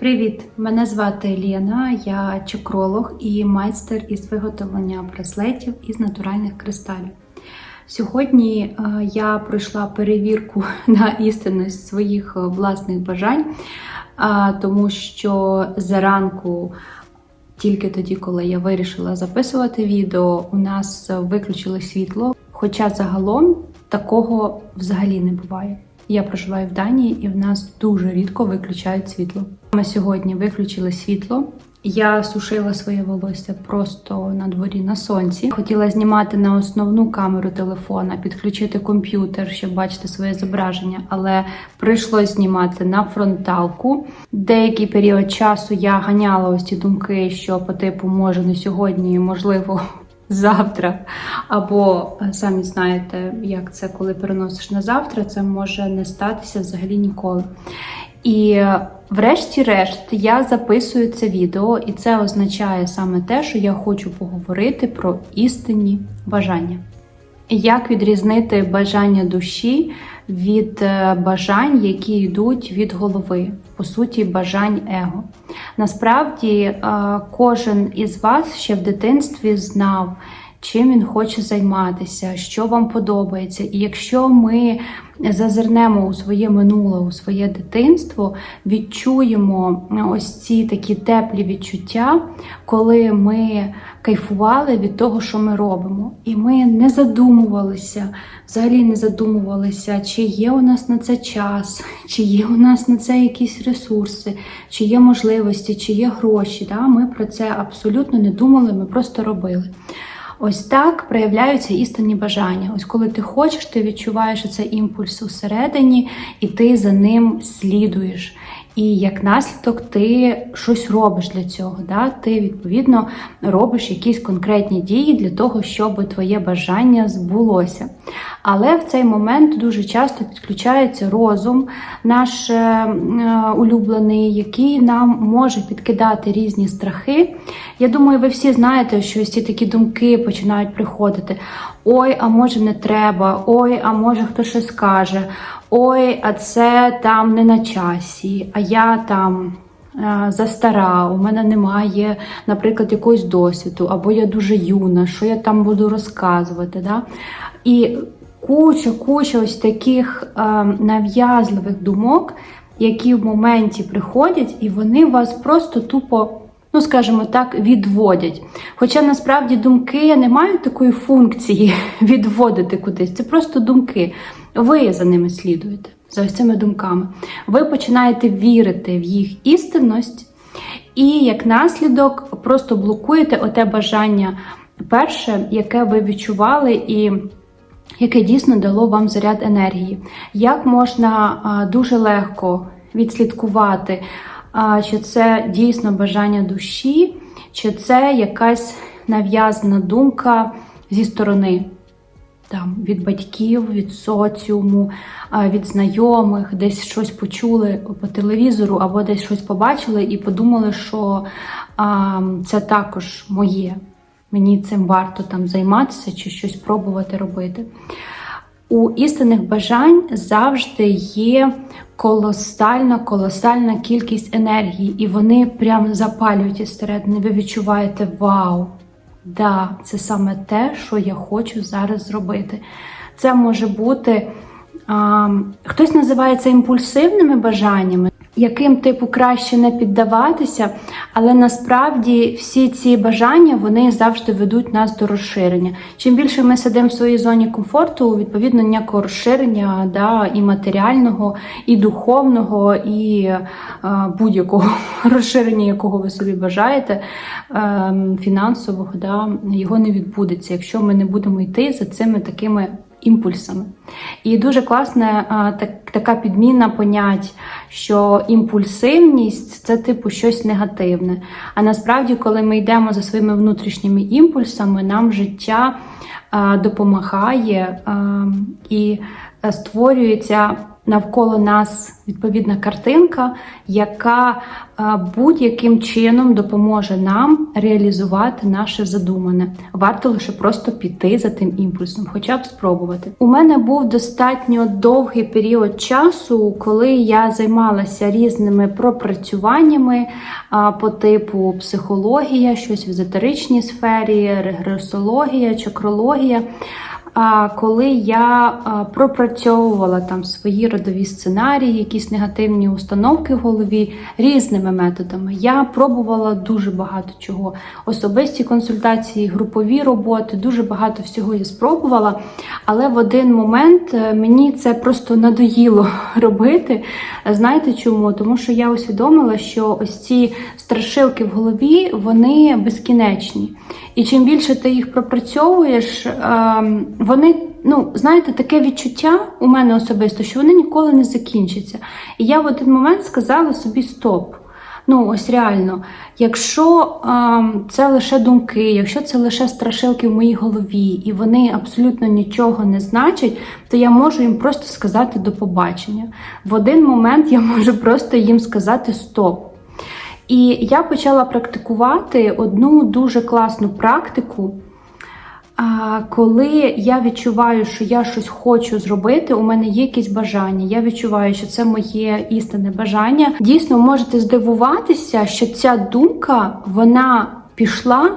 Привіт! Мене звати Лена, я чакролог і майстер із виготовлення браслетів із натуральних кристалів. Сьогодні е, я пройшла перевірку на істинність своїх е, власних бажань, тому що зранку, тільки тоді, коли я вирішила записувати відео, у нас виключили світло. Хоча загалом такого взагалі не буває. Я проживаю в Данії, і в нас дуже рідко виключають світло. Ми сьогодні виключили світло. Я сушила своє волосся просто на дворі на сонці. Хотіла знімати на основну камеру телефона, підключити комп'ютер, щоб бачити своє зображення, але прийшлось знімати на фронталку. Деякий період часу я ганяла ось ці думки, що по типу може не сьогодні, можливо, завтра. Або е, самі знаєте, як це коли переносиш на завтра, це може не статися взагалі ніколи. І е, врешті-решт я записую це відео, і це означає саме те, що я хочу поговорити про істинні бажання. Як відрізнити бажання душі від е, бажань, які йдуть від голови, по суті, бажань его. Насправді, е, кожен із вас ще в дитинстві знав, чим він хоче займатися, що вам подобається. І якщо ми зазирнемо у своє минуле, у своє дитинство, відчуємо ось ці такі теплі відчуття, коли ми кайфували від того, що ми робимо. І ми не задумувалися, взагалі не задумувалися, чи є у нас на це час, чи є у нас на це якісь ресурси, чи є можливості, чи є гроші. Да? Ми про це абсолютно не думали, ми просто робили. Ось так проявляються істинні бажання. Ось коли ти хочеш, ти відчуваєш цей імпульс усередині, і ти за ним слідуєш. І як наслідок ти щось робиш для цього. Да? Ти відповідно робиш якісь конкретні дії для того, щоб твоє бажання збулося. Але в цей момент дуже часто підключається розум, наш е, улюблений, який нам може підкидати різні страхи. Я думаю, ви всі знаєте, що ці такі думки починають приходити: ой, а може не треба, ой, а може хто щось скаже, ой, а це там не на часі, а я там. е, Застара, у мене немає, наприклад, якогось досвіду, або я дуже юна, що я там буду розказувати. Да? І куча, куча ось таких е, нав'язливих думок, які в моменті приходять, і вони вас просто тупо ну скажімо так, відводять. Хоча насправді думки не мають такої функції відводити кудись. Це просто думки. Ви за ними слідуєте, за ось цими думками. Ви починаєте вірити в їх істинність, і як наслідок просто блокуєте оте бажання перше, яке ви відчували, і яке дійсно дало вам заряд енергії. Як можна дуже легко відслідкувати? Чи це дійсно бажання душі, чи це якась нав'язана думка зі сторони там, від батьків, від соціуму, від знайомих, десь щось почули по телевізору або десь щось побачили і подумали, що а, це також моє. Мені цим варто там займатися чи щось пробувати робити. У істинних бажань завжди є колосальна, колосальна кількість енергії, і вони прям запалюють із середини. Ви відчуваєте вау! Да, це саме те, що я хочу зараз зробити. Це може бути. А, хтось називає це імпульсивними бажаннями, яким типу краще не піддаватися, але насправді всі ці бажання вони завжди ведуть нас до розширення. Чим більше ми сидимо в своїй зоні комфорту, відповідно ніякого розширення да, і матеріального, і духовного, і е, будь-якого розширення, якого ви собі бажаєте, е, фінансового, да, його не відбудеться, якщо ми не будемо йти за цими такими імпульсами. І дуже класна так, така підміна понять, що імпульсивність це типу щось негативне. А насправді, коли ми йдемо за своїми внутрішніми імпульсами, нам життя допомагає і створюється навколо нас відповідна картинка, яка е, будь-яким чином допоможе нам реалізувати наше задумане. Варто лише просто піти за тим імпульсом, хоча б спробувати. У мене був достатньо довгий період часу, коли я займалася різними пропрацюваннями по типу психологія, щось в езотеричній сфері, регресологія, чакрологія. Коли я пропрацьовувала там свої родові сценарії, якісь негативні установки в голові різними методами, я пробувала дуже багато чого. Особисті консультації, групові роботи, дуже багато всього я спробувала. Але в один момент е, мені це просто надоїло робити. Знаєте чому? Тому що я усвідомила, що ось ці страшилки в голові вони безкінечні. І чим більше ти їх пропрацьовуєш, ем, вони, ну, знаєте, таке відчуття у мене особисто, що вони ніколи не закінчаться. І я в один момент сказала собі стоп. Ну, ось реально, якщо ем, це лише думки, якщо це лише страшилки в моїй голові, і вони абсолютно нічого не значать, то я можу їм просто сказати до побачення. В один момент я можу просто їм сказати стоп. І я почала практикувати одну дуже класну практику. Коли я відчуваю, що я щось хочу зробити, у мене є якісь бажання. Я відчуваю, що це моє істинне бажання. Дійсно, можете здивуватися, що ця думка вона пішла,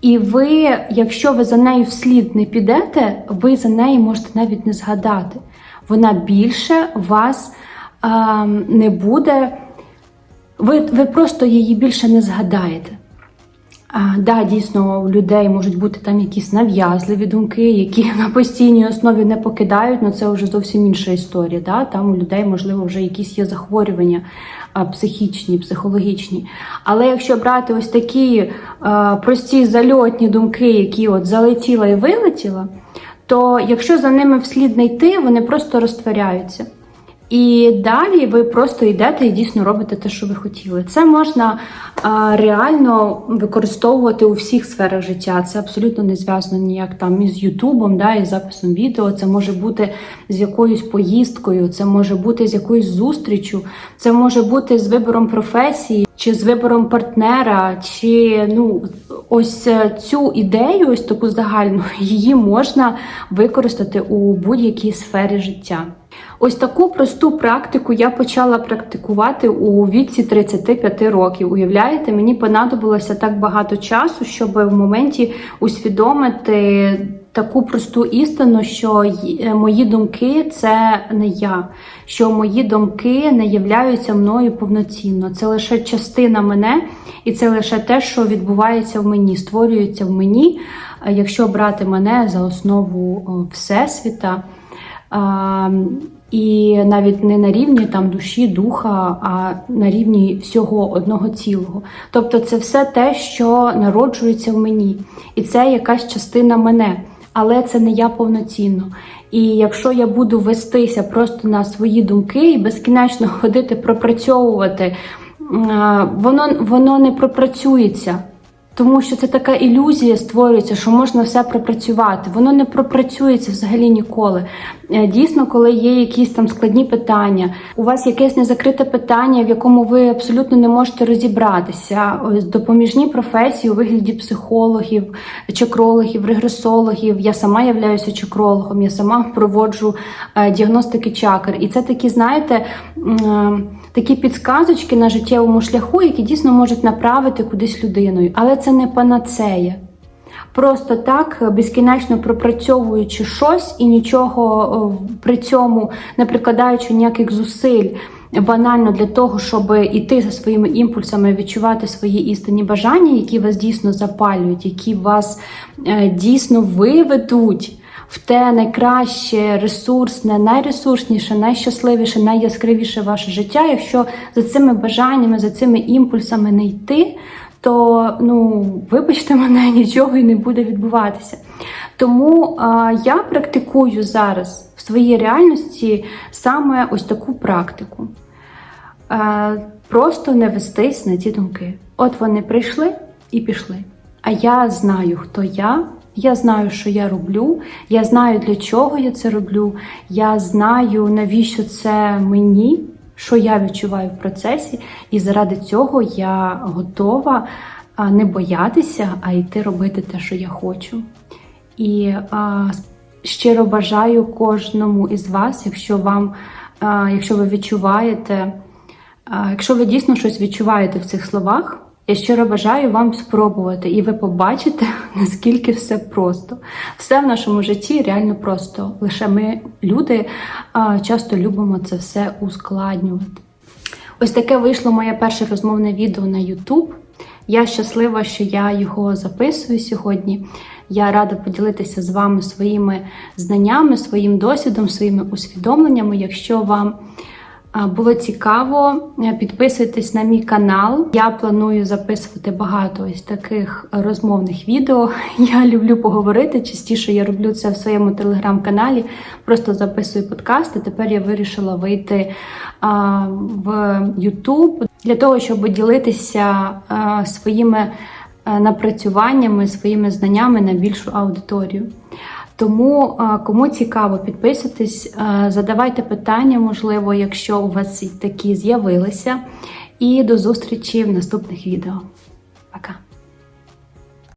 і ви, якщо ви за нею вслід не підете, ви за неї можете навіть не згадати. Вона більше вас а, не буде. Ви ви просто її більше не згадаєте. А, да, дійсно, у людей можуть бути там якісь нав'язливі думки, які на постійній основі не покидають, але це вже зовсім інша історія. Да? Там у людей, можливо, вже якісь є захворювання а, психічні, психологічні. Але якщо брати ось такі а, прості зальотні думки, які от залетіла і вилетіла, то якщо за ними вслід не йти, вони просто розтворяються. І далі ви просто йдете і дійсно робите те, що ви хотіли. Це можна а, реально використовувати у всіх сферах життя. Це абсолютно не зв'язано ніяк там із Ютубом, да, із записом відео. Це може бути з якоюсь поїздкою, це може бути з якоюсь зустрічю, це може бути з вибором професії, чи з вибором партнера, чи ну ось цю ідею, ось таку загальну, її можна використати у будь-якій сфері життя. Ось таку просту практику я почала практикувати у віці 35 років. Уявляєте, мені понадобилося так багато часу, щоб в моменті усвідомити таку просту істину, що мої думки це не я, що мої думки не являються мною повноцінно. Це лише частина мене, і це лише те, що відбувається в мені, створюється в мені, якщо брати мене за основу Всесвіта. І навіть не на рівні там душі, духа, а на рівні всього одного цілого. Тобто це все те, що народжується в мені, і це якась частина мене, але це не я повноцінно. І якщо я буду вестися просто на свої думки і безкінечно ходити, пропрацьовувати, воно, воно не пропрацюється. Тому що це така ілюзія створюється, що можна все пропрацювати. Воно не пропрацюється взагалі ніколи. Е, дійсно, коли є якісь там складні питання, у вас якесь незакрите питання, в якому ви абсолютно не можете розібратися. Допоміжні професії у вигляді психологів, чакрологів, регресологів. Я сама являюся чакрологом, я сама проводжу е, діагностики чакр. І це такі, знаєте. Е, такі підсказочки на життєвому шляху, які дійсно можуть направити кудись людиною. Але це не панацея. Просто так, безкінечно пропрацьовуючи щось і нічого при цьому не прикладаючи ніяких зусиль банально для того, щоб іти за своїми імпульсами, відчувати свої істинні бажання, які вас дійсно запалюють, які вас е, дійсно виведуть в те найкраще, ресурсне, найресурсніше, найщасливіше, найяскравіше ваше життя. Якщо за цими бажаннями, за цими імпульсами не йти, то ну, вибачте мене, нічого і не буде відбуватися. Тому а, я практикую зараз в своїй реальності саме ось таку практику. А, Просто не вестись на ці думки. От вони прийшли і пішли. А я знаю, хто я, Я знаю, що я роблю, я знаю, для чого я це роблю, я знаю, навіщо це мені, що я відчуваю в процесі, і заради цього я готова не боятися, а йти робити те, що я хочу. І а, щиро бажаю кожному із вас, якщо вам, а, якщо ви відчуваєте, а, якщо ви дійсно щось відчуваєте в цих словах, я щиро бажаю вам спробувати, і ви побачите, наскільки все просто. Все в нашому житті реально просто. Лише ми, люди, часто любимо це все ускладнювати. Ось таке вийшло моє перше розмовне відео на YouTube. Я щаслива, що я його записую сьогодні. Я рада поділитися з вами своїми знаннями, своїм досвідом, своїми усвідомленнями. Якщо вам було цікаво, е, підписуйтесь на мій канал. Я планую записувати багато ось таких розмовних відео. Я люблю поговорити. Частіше я роблю це в своєму телеграм-каналі. Просто записую подкасти. Тепер я вирішила вийти а, в YouTube для того, щоб ділитися а, своїми а, напрацюваннями, своїми знаннями на більшу аудиторію. Тому, кому цікаво, підписуйтесь, задавайте питання, можливо, якщо у вас такі з'явилися. І до зустрічі в наступних відео.